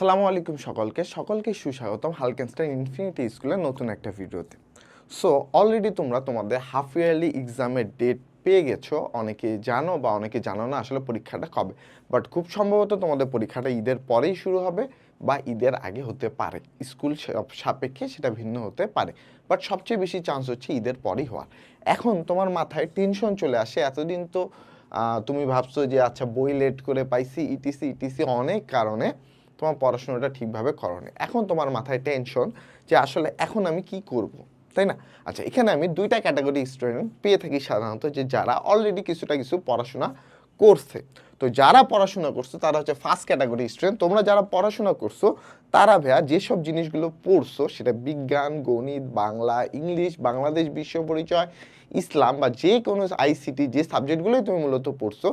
আসসালামু আলাইকুম সকলকে। সকলকে সুস্বাগতম হালকেনস্টাইন ইনফিনিটি স্কুলের নতুন একটা ভিডিওতে। সো অলরেডি তোমরা তোমাদের হাফ ইয়ারলি এক্সামের ডেট পেয়ে গেছো। অনেকে জানো বা অনেকে জানো না আসলে পরীক্ষাটা কবে। বাট খুব সম্ভবত তোমাদের পরীক্ষাটা ঈদের পরেই শুরু হবে বা ঈদের আগে হতে পারে। স্কুল সাপেক্ষে সেটা ভিন্ন হতে পারে। বাট সবচেয়ে বেশি চান্স হচ্ছে ঈদের পরেই হওয়ার। এখন তোমার মাথায় টেনশন চলে আসে। এতদিন তো তুমি ভাবছ যে আচ্ছা বই লেট করে পাইছি ইটিসি ইটিসি অনেক কারণে। তোমার পড়াশোনাটা ঠিকভাবে করনি। এখন তোমার মাথায় টেনশন যে আসলে এখন আমি কি করব, তাই না? আচ্ছা এখানে আমি দুইটা ক্যাটাগরি স্টুডেন্ট পেয়ে থাকি সাধারণত যে যারা অলরেডি কিছুটা কিছু পড়াশোনা করছে। তো যারা পড়াশোনা করছ, তারা হচ্ছে ফার্স্ট ক্যাটাগরি স্টুডেন্ট তোমরা যারা পড়াশোনা করছ, তারা ভেয়া যেসব জিনিসগুলো পড়ছো, সেটা বিজ্ঞান, গণিত, বাংলা, ইংলিশ, বাংলাদেশ বিশ্ব পরিচয়, ইসলাম বা যে কোনো আইসিটি যে সাবজেক্টগুলোই তুমি মূলত পড়ছো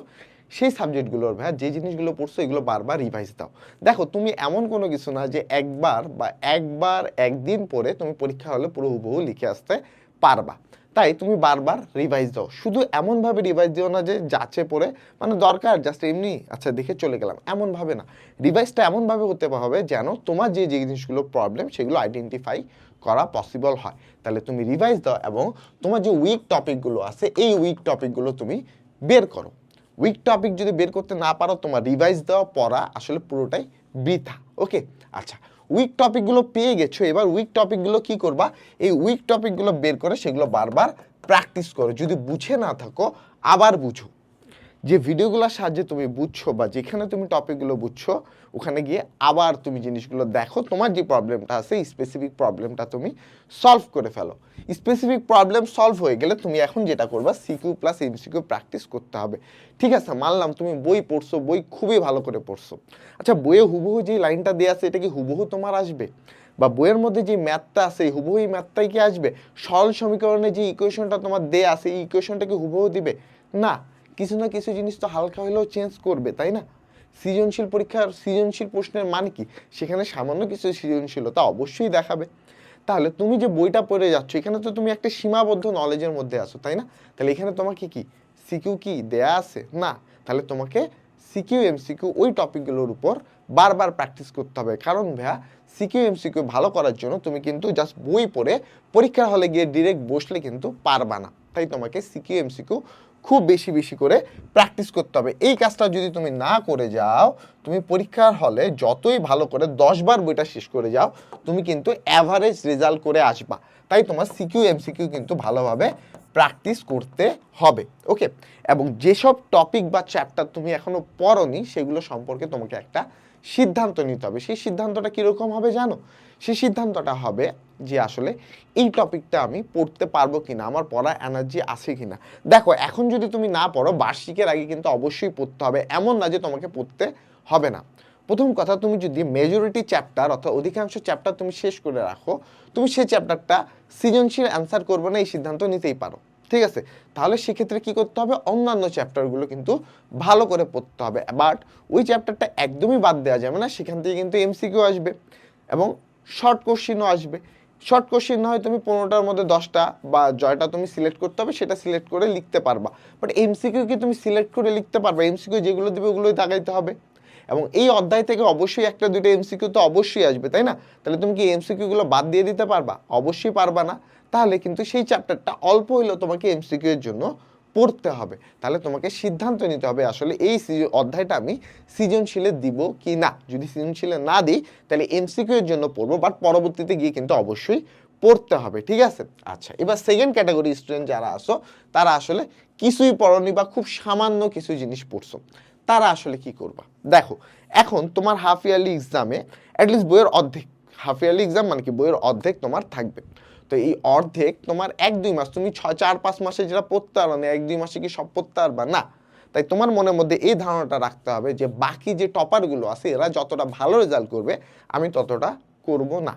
সেই সাবজেক্টগুলোর ভাইয়া যে জিনিসগুলো পড়ছো, এগুলো বারবার রিভাইজ দাও। দেখো, তুমি এমন কোনো কিছু না যে একবার বা একবার একদিন পরে তুমি পরীক্ষা হলে পুরো হুবহু লিখে আসতে পারবা। তাই তুমি বারবার রিভাইজ দাও। শুধু এমনভাবে রিভাইজ দিও না যে যাচ্ছে পড়ে মানে দরকার জাস্ট এমনি আচ্ছা দেখে চলে গেলাম। এমনভাবে না। রিভাইজটা এমনভাবে হতে হবে যেন তোমার যে যে জিনিসগুলো প্রবলেম সেগুলো আইডেন্টিফাই করা পসিবল হয়। তাহলে তুমি রিভাইজ দাও এবং তোমার যে উইক টপিকগুলো আছে, এই উইক টপিকগুলো তুমি বের করো। উইক টপিক যদি বের করতে না পারো, তোমার রিভাইজ দেওয়া পড়া আসলে পুরোটাই বৃথা। ওকে আচ্ছা উইক টপিকগুলো পেয়ে গেছো, এবার উইক টপিকগুলো কি করবা? এই উইক টপিকগুলো বের করে সেগুলো বারবার প্র্যাকটিস করো। যদি বুঝে না থাকো, আবার বুঝো। যে ভিডিওগুলোর সাহায্যে তুমি বুঝছ বা যেখানে তুমি টপিকগুলো বুঝছ, ওখানে গিয়ে আবার তুমি জিনিসগুলো দেখো, তোমার যে প্রবলেমটা আছে স্পেসিফিক প্রবলেমটা তুমি সলভ করে ফেলো। স্পেসিফিক প্রবলেম সলভ হয়ে গেলে তুমি এখন যেটা করবা সিকিউ প্লাস এমসিকিউ প্র্যাকটিস করতে হবে। ঠিক আছে, মানলাম তুমি বই পড়ছো, বই খুবই ভালো করে পড়ছো। আচ্ছা বইয়ে হুবহু যে লাইনটা দেওয়া আছে, এটা কি হুবহু তোমার আসবে? বা বইয়ের মধ্যে যে ম্যাথটা আছে হুবহু এই ম্যাথটাই কি আসবে? সরল সমীকরণে যে ইকুয়েশনটা তোমার দেয়া আছে, এই ইকুয়েশনটা কি হুবহু দিবে? না। কিছু না কিছু জিনিস তো হালকা হলেও চেঞ্জ করবে, তাই না? সৃজনশীল পরীক্ষার সৃজনশীল প্রশ্নের মানে কি? সেখানে সামান্য কিছু সৃজনশীলতা অবশ্যই দেখাবে। তাহলে তুমি যে বইটা পড়ে যাচ্ছ, এখানে তো তুমি একটা সীমাবদ্ধ নলেজের মধ্যে আছো, তাই না? তাহলে এখানে তোমাকে কি? সিকিউ কি? দেয়া আছে? না। তাহলে তোমাকে সিকিউ এমসিকিউ ওই টপিকগুলোর উপর বারবার প্র্যাকটিস করতে হবে। কারণ ভাইয়া সিকিউ এমসিকিউ ভালো করার জন্য তুমি কিন্তু জাস্ট বই পড়ে পরীক্ষার হলে গিয়ে ডিরেক্ট বসলে কিন্তু পারবা না। তাই তোমাকে সিকিউ এমসিকিউ খুব বেশি বেশি করে প্র্যাকটিস করতে হবে। এই কাজটা যদি তুমি না করে যাও, তুমি পরীক্ষার হলে যতই ভালো করে দশবার বইটা শেষ করে যাও, তুমি কিন্তু অ্যাভারেজ রেজাল্ট করে আসবা। তাই তোমার সিকিউ এমসিকিউ কিন্তু ভালোভাবে প্র্যাকটিস করতে হবে ওকে এবং যেসব টপিক বা চ্যাপ্টার তুমি এখনও পড়নি, সেগুলো সম্পর্কে তোমাকে একটা সিদ্ধান্ত নিতে হবে। সেই সিদ্ধান্তটা কীরকম হবে জানো? সেই সিদ্ধান্তটা হবে যে আসলে এই টপিকটা আমি পড়তে পারব কিনা, আমার পড়া এনার্জি আছে কিনা। দেখো, এখন যদি তুমি না পড়ো, বার্ষিকের আগে কিন্তু অবশ্যই পড়তে হবে, এমন না যে তোমাকে পড়তে হবে না। প্রথম কথা, তুমি যদি মেজরিটি চ্যাপ্টার অর্থাৎ অধিকাংশ চ্যাপ্টার তুমি শেষ করে রাখো, তুমি সেই চ্যাপ্টারটা সৃজনশীল অ্যান্সার করবে না, এই সিদ্ধান্ত নিতেই পারো। ঠিক আছে? তাহলে সেক্ষেত্রে কি করতে হবে? অন্যান্য চ্যাপ্টারগুলো কিন্তু ভালো করে পড়তে হবে। বাট ওই চ্যাপ্টারটা একদমই বাদ দেওয়া যাবে না, সেখান থেকে কিন্তু এমসিকিউ আসবে এবং শর্ট কোশ্চিনও আসবে। শর্ট কোশ্চিন হয় তুমি পনেরোটার মধ্যে দশটা বা জয়টা তুমি সিলেক্ট করতে হবে, সেটা সিলেক্ট করে লিখতে পারবা। বাট এমসিকিউ কি তুমি সিলেক্ট করে লিখতে পারবা। এমসিকিউ যেগুলো দেবে ওগুলোই তাকাইতে হবে। এবং এই অধ্যায় থেকে অবশ্যই একটা দুটো এমসিকিউ তো অবশ্যই আসবে, তাই না? তাহলে তুমি কি এমসিকিউগুলো বাদ দিয়ে দিতে পারবা? অবশ্যই পারবা না। তাহলে কিন্তু সেই চ্যাপ্টারটা অল্প হইলেও তোমাকে এমসিকিউ এর জন্য পড়তে হবে। তাহলে তোমাকে সিদ্ধান্ত নিতে হবে আসলে এই অধ্যায়টা আমি সৃজনশীলে দিব কি না। যদি সৃজনশীলে না দিই, তাহলে এমসিকিউ এর জন্য পড়ব বাট পরবর্তীতে গিয়ে কিন্তু অবশ্যই পড়তে হবে, ঠিক আছে? আচ্ছা এবার সেকেন্ড ক্যাটাগরি স্টুডেন্ট যারা আসো তারা আসলে কিছুই পড়নি বা খুব সামান্য কিছু জিনিস পড়ছো, তারা আসলে কি করবা? দেখো, এখন তোমার হাফ ইয়ারলি এক্সামে অ্যাটলিস্ট বইয়ের অর্ধেক হাফ ইয়ারলি এক্সাম মানে কি? বইয়ের অর্ধেক তোমার থাকবে। তো এই অর্ধেক তোমার এক, দুই মাস, তুমি ছয়, চার, পাঁচ মাসে যেটা পড়তে পারবে না এক, দুই মাসে কি সব পড়তে পারবা না। তাই তোমার মনের মধ্যে এই ধারণাটা রাখতে হবে যে বাকি যে টপারগুলো আছে, এরা যতটা ভালো রেজাল্ট করবে, আমি ততটা করব না।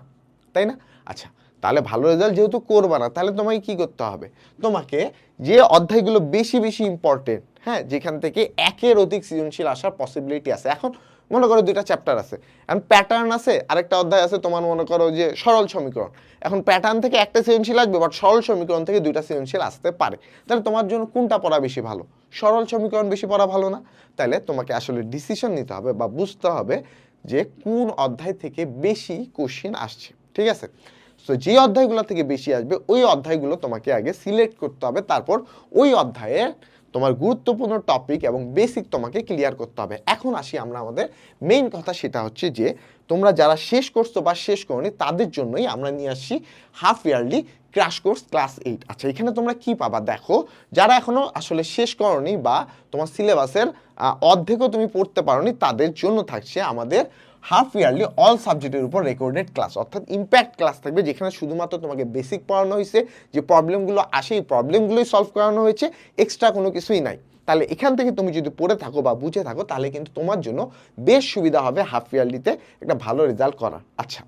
তাই না? আচ্ছা তাহলে ভালো রেজাল্ট যেহেতু করবে না, তাহলে তোমাকে কি করতে হবে? তোমাকে যে অধ্যায়গুলো বেশি বেশি ইম্পর্টেন্ট হ্যাঁ যেখান থেকে একের অধিক সৃজনশীল আসার পসিবিলিটি আছে। এখন মনে করো দুইটা চ্যাপ্টার আছে। এখন প্যাটার্ন আছে, আরেকটা অধ্যায় আছে, তোমার মনে করো যে সরল সমীকরণ। এখন প্যাটার্ন থেকে একটা সৃজনশীল আসবে বাট সরল সমীকরণ থেকে দুইটা সৃজনশীল আসতে পারে। তাহলে তোমার জন্য কোনটা পড়া বেশি ভালো? সরল সমীকরণ বেশি পড়া ভালো না? তাহলে তোমাকে আসলে ডিসিশন নিতে হবে বা বুঝতে হবে যে কোন অধ্যায় থেকে বেশি কোশ্চিন আসছে। ঠিক আছে? সো যে অধ্যায়গুলো থেকে বেশি আসবে, ওই অধ্যায়গুলো তোমাকে আগে সিলেক্ট করতে হবে, তারপর ওই অধ্যায়ে তোমার গুরুত্বপূর্ণ টপিক এবং বেসিক তোমাকে ক্লিয়ার করতে হবে। এখন আসি আমরা আমাদের মেইন কথা, সেটা হচ্ছে যে, তোমরা যারা শেষ করছ বা শেষ করনি, তাদের জন্যই আমরা নিয়ে আসছি half yearly crash course class eight আচ্ছা এখানে তোমরা কি পাবা? দেখো, যারা এখনও আসলে শেষ করনি বা তোমার সিলেবাসের অর্ধেকও তুমি পড়তে পারোনি, তাদের জন্য থাকছে আমাদের হাফ ইয়ারলি অল সাবজেক্টের উপর রেকর্ডেড ক্লাস অর্থাৎ ইম্প্যাক্ট ক্লাস থাকবে, যেখানে শুধুমাত্র তোমাকে বেসিক পড়ানো হয়েছে, যে প্রবলেমগুলো আসে, এই প্রবলেমগুলোই সলভ করানো হয়েছে এক্সট্রা কোনো কিছুই নাই। তাহলে এখান থেকে তুমি যদি পড়ে থাকো বা বুঝে থাকো, তাহলে কিন্তু তোমার জন্য বেশ সুবিধা হবে হাফ ইয়ারলিতে একটা ভালো রেজাল্ট করার। আচ্ছা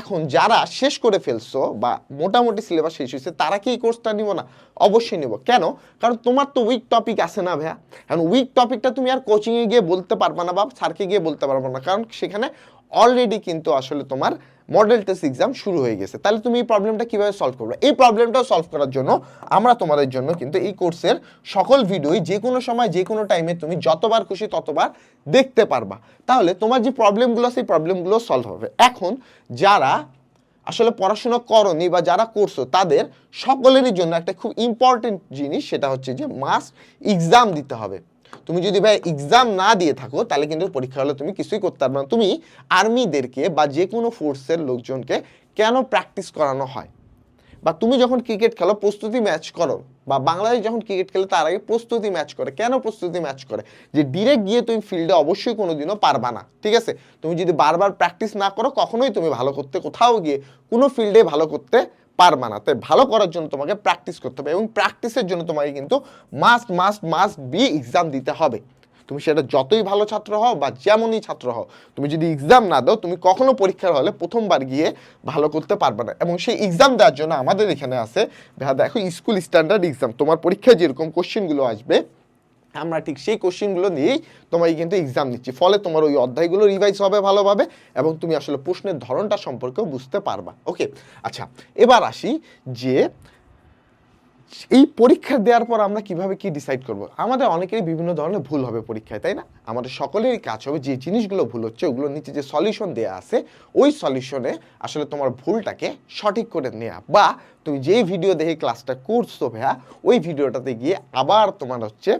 এখন যারা শেষ করে ফেলছো বা মোটামুটি সিলেবাস শেষ হয়েছে, তারা কি এই কোর্সটা নিব না? অবশ্যই নিব। কেন? কারণ তোমার তো উইক টপিক আছে না ভাইয়া। কারণ উইক টপিকটা তুমি আর কোচিংয়ে গিয়ে বলতে পারবে না বা স্যারকে গিয়ে বলতে পারবে না। কারণ সেখানে অলরেডি কিন্তু আসলে তোমার মডেল টেস্ট এক্সাম শুরু হয়ে গেছে। তাহলে তুমি এই প্রবলেমটা কীভাবে সলভ করবে? এই প্রবলেমটা সলভ করার জন্য আমরা তোমাদের জন্য কিন্তু এই কোর্সের সকল ভিডিওই যে কোনো সময়, যে কোনো টাইমে তুমি যতবার খুশি ততবার দেখতে পারবা। তাহলে তোমার যে প্রবলেমগুলো সেই প্রবলেমগুলো সলভ হবে। এখন যারা আসলে পড়াশোনা করনি বা যারা করছ, তাদের সকলেরই জন্য একটা খুব ইম্পর্টেন্ট জিনিস, সেটা হচ্ছে যে মাস এক্সাম দিতে হবে। তুমি যদি ভাই এক্সাম না দিয়ে থাকো, তাহলে কিন্তু পরীক্ষা হলে তুমি কিছুই করতে পারবে না। তুমি আর্মিদেরকে বা যে কোনো ফোর্সের লোকজনকে কেন প্র্যাকটিস করানো হয়? বা তুমি যখন ক্রিকেট খেলো, প্রস্তুতি ম্যাচ করো, বা বাংলাদেশ যখন ক্রিকেট খেলে, তার আগে প্রস্তুতি ম্যাচ করে। কেন প্রস্তুতি ম্যাচ করে? যে ডিরেক্ট গিয়ে তুমি ফিল্ডে অবশ্যই কোনোদিনও পারবা না, ঠিক আছে? তুমি যদি বারবার প্র্যাকটিস না করো, কখনোই তুমি ভালো করতে, কোথাও গিয়ে কোনো ফিল্ডে ভালো করতে পারবা না। তাই ভালো করার জন্য তোমাকে প্র্যাকটিস করতে হবে এবং প্র্যাকটিসের জন্য তোমাকে কিন্তু must must must be exam দিতে হবে। তুমি সেটা যতই ভালো ছাত্র হও বা যেমনই ছাত্র হও, তুমি যদি এক্সাম না দাও, তুমি কখনো পরীক্ষার হলে প্রথমবার গিয়ে ভালো করতে পারবে না। এবং সেই এক্সাম দেওয়ার জন্য আমাদের এখানে আছে, দেখো স্কুল স্ট্যান্ডার্ড এক্সাম তোমার পরীক্ষায় যেরকম কোশ্চেনগুলো আসবে আমরা ঠিক সেই কোশ্চেনগুলো নিয়েই তোমাকে কিন্তু এক্সাম দিচ্ছি ফলে তোমার ওই অধ্যায়গুলো রিভাইজ হবে ভালোভাবে এবং তুমি আসলে প্রশ্নের ধরনটা সম্পর্কেও বুঝতে পারবা। ওকে আচ্ছা এবার আসি যে এই পরীক্ষা দেওয়ার পর আমরা কীভাবে কি ডিসাইড করব? আমাদের অনেকেরই বিভিন্ন ধরনের ভুল হবে পরীক্ষায়, তাই না? আমাদের সকলেরই কাজ হবে যে জিনিসগুলো ভুল হচ্ছে ওগুলো নিচে যে সলিউশন দেওয়া আছে, ওই সলিউশনে আসলে তোমার ভুলটাকে সঠিক করে নেওয়া বা তুমি যেই ভিডিও দেখে ক্লাসটা করছ ভাইয়া, ওই ভিডিওটাতে গিয়ে আবার তোমার হচ্ছে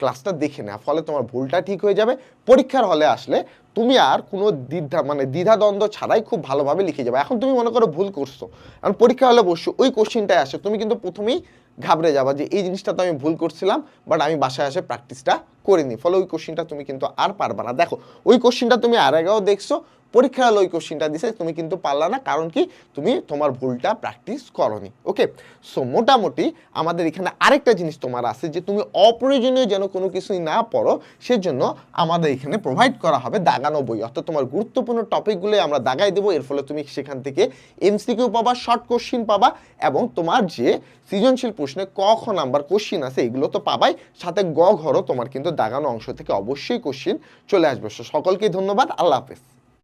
ক্লাসটা দেখে নেওয়া ফলে তোমার ভুলটা ঠিক হয়ে যাবে। পরীক্ষার হলে আসলে তুমি আর কোনো দ্বিধা মানে দ্বিধাদ্বন্দ্ব ছাড়াই খুব ভালোভাবে লিখে যাবে। এখন তুমি মনে করো ভুল করছ, এখন পরীক্ষা হলে বসছো ওই কোশ্চিনটাই আসে। তুমি কিন্তু প্রথমেই ঘাবড়ে যাবা যে, এই জিনিসটা তো আমি ভুল করছিলাম বাট আমি বাসায় এসে প্র্যাকটিসটা করিনি। ফলে ওই কোশ্চিনটা তুমি কিন্তু আর পারবা না। দেখো, ওই কোশ্চিনটা তুমি আর আগেও দেখছ পরীক্ষা হলে ওই কোশ্চিনটা দিছে, তুমি কিন্তু পারলা না, কারণ কি তুমি তোমার ভুলটা প্র্যাকটিস করনি ওকে সো মোটামুটি আমাদের এখানে আরেকটা জিনিস তোমার আছে যে তুমি অপ্রয়োজনীয় যেন কোনো কিছুই না পড়ো, সেজন্য আমাদের এখানে প্রোভাইড করা হবে দাগানো বই। অর্থাৎ তোমার গুরুত্বপূর্ণ টপিকগুলো আমরা দাগাই দেবো, এর ফলে তুমি সেখান থেকে এমসিকিউ পাবা শর্ট কোশ্চিন পাবা, এবং তোমার যে সৃজনশীল প্রশ্নে ক, খ নাম্বার কোশ্চিন আছে, এগুলো তো পাবাই, সাথে গ ঘরও তোমার কিন্তু দাগানো অংশ থেকে অবশ্যই কোশ্চিন চলে আসবে। সকলকে ধন্যবাদ, আল্লাহ হাফেজ।